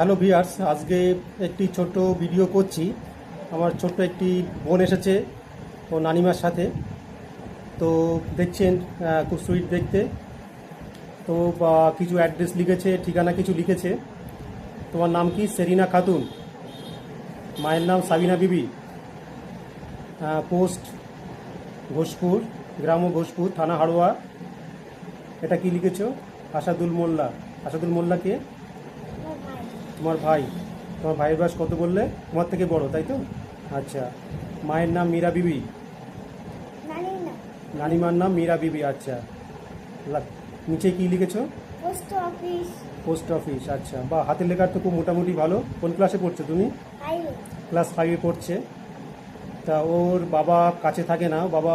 Hello viewers আজকে একটি ছোট ভিডিও করছি। আমার ছোট্ট একটি বোন এসেছে, ও নানিমার সাথে। তো দেখছেন খুব সুইট দেখতে। তো, বা কিছু অ্যাড্রেস লিখেছে, ঠিকানা কিছু লিখেছে। তোমার নাম কি? সেরিনা খাতুন। মায়ের নাম সাবিনা বিবি। পোস্ট ঘোষপুর, গ্রাম ঘোষপুর, থানা হাড়োয়া। এটা কি লিখেছ? আসাদুল মোল্লা। আসাদুল মোল্লা কে? তোমার ভাই তোমার ভাইয়ের বয়স কত বললে? তোমার থেকে বড় তাই তো? আচ্ছা মায়ের নাম মীরা বিবি? নানিমার নাম মীরা বিবি আচ্ছা। নিচে কি লিখেছো? Post office. পোস্ট অফিস আচ্ছা। বা হাতের লেখার তো খুব মোটামুটি ভালো। কোন ক্লাসে পড়ছো তুমি? ক্লাস ফাইভে পড়ছে। তা ওর বাবা কাছে থাকে না। বাবা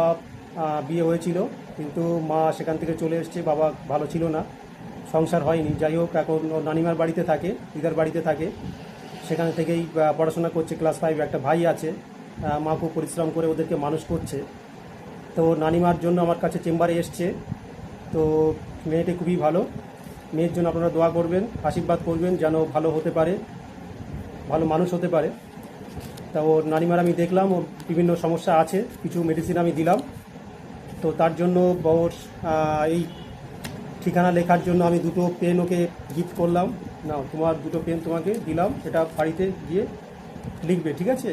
বিয়ে হয়েছিল। কিন্তু মা সেখান থেকে চলে এসছে। বাবা ভালো ছিল না। সংসার হয়নি। যাই হোক, এখন ওর নানিমার বাড়িতে থাকে, দিদার বাড়িতে থাকে। সেখান থেকেই পড়াশোনা করছে ক্লাস ফাইভ একটা ভাই আছে। মা খুব পরিশ্রম করে ওদেরকে মানুষ করছে। তো নানিমার জন্য আমার কাছে চেম্বারে এসছে। তো মেয়েটি খুবই ভালো। মেয়ের জন্য আপনারা দোয়া করবেন, আশীর্বাদ করবেন, যেন ভালো হতে পারে, ভালো মানুষ হতে পারে। তা ওর নানিমার আমি দেখলাম, ওর বিভিন্ন সমস্যা আছে, কিছু মেডিসিন আমি দিলাম। তো তার জন্য ওর এই ঠিকানা লেখার জন্য আমি দুটো পেন ওকে গিফট করলাম। না তোমার দুটো পেন তোমাকে দিলাম এটা বাড়িতে গিয়ে লিখবে ঠিক আছে?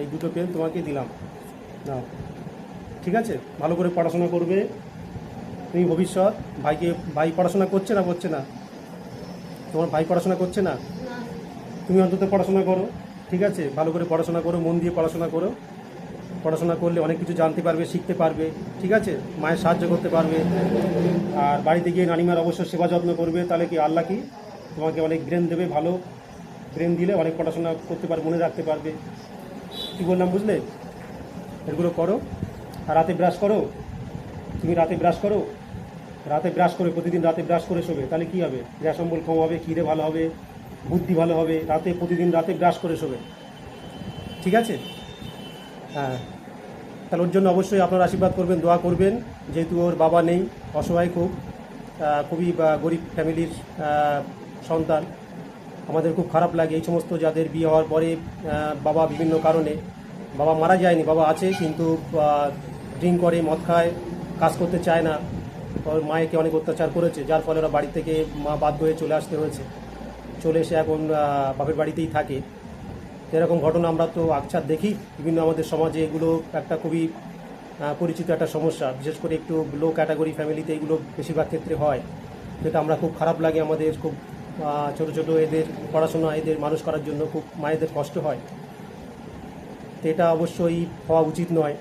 এই দুটো পেন তোমাকে দিলাম। না ঠিক আছে? ভালো করে পড়াশোনা করবে। তুমি ভবিষ্যৎ ভাইকে ভাই পড়াশোনা করছে না করছে না? তোমার ভাই পড়াশোনা করছে না। তুমি অন্তত পড়াশোনা করো ঠিক আছে? ভালো করে পড়াশোনা করো মন দিয়ে পড়াশোনা করো। পড়াশোনা করলে অনেক কিছু জানতে পারবে, শিখতে পারবে, ঠিক আছে? মায়ের সাহায্য করতে পারবে। আর বাড়িতে গিয়ে নানিমার অবশ্য সেবা যত্ন করবে। তাহলে কি আল্লাহ কি? তোমাকে অনেক ব্রেন দেবে, ভালো ব্রেন দিলে অনেক পড়াশোনা করতে পারবে, মনে রাখতে পারবে। কী বললাম, বুঝলে? এগুলো করো। আর রাতে ব্রাশ করো? তুমি রাতে ব্রাশ করো? রাতে ব্রাশ করে, প্রতিদিন রাতে ব্রাশ করে শোবে, তাহলে কী হবে? গ্যাস, অম্বল কম হবে, খিদে ভালো হবে, বুদ্ধি ভালো হবে, রাতে, প্রতিদিন রাতে ব্রাশ করে শোবে। ঠিক আছে? হ্যাঁ। তাহলে ওর জন্য অবশ্যই আপনারা আশীর্বাদ করবেন, দোয়া করবেন। যেহেতু ওর বাবা নেই, অসহায় খুব খুবই গরিব ফ্যামিলির সন্তান। আমাদের খুব খারাপ লাগে এই সমস্ত যাদের বিয়ে হওয়ার পরে বাবা বিভিন্ন কারণে, বাবা মারা যায়নি, বাবা আছে, কিন্তু ড্রিঙ্ক করে, মদ খায়, কাজ করতে চায় না। ওর মায়েকে অনেক অত্যাচার করেছে, যার ফলে ওরা বাড়ি থেকে মা বাধ্য হয়ে চলে আসতে হয়েছে। চলে এসে এখন বাপের বাড়িতেই থাকে। এরকম ঘটনা আমরা তো আকছার দেখি। বিভিন্ন আমাদের সমাজে এগুলো একটা খুবই পরিচিত একটা সমস্যা। বিশেষ করে একটু লো ক্যাটাগরি ফ্যামিলিতে এগুলো বেশিরভাগ ক্ষেত্রে হয়। যেটা আমরা খুব খারাপ লাগে আমাদের খুব ছোট ছোট এদের পড়াশোনা, এদের মানুষ করার জন্য খুব মায়েদের কষ্ট হয়। তো এটা অবশ্যই হওয়া উচিত নয়।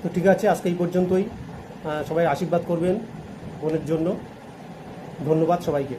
তো ঠিক আছে, আজকে এই পর্যন্তই। সবাই আশীর্বাদ করবেন বোনের জন্য। ধন্যবাদ সবাইকে।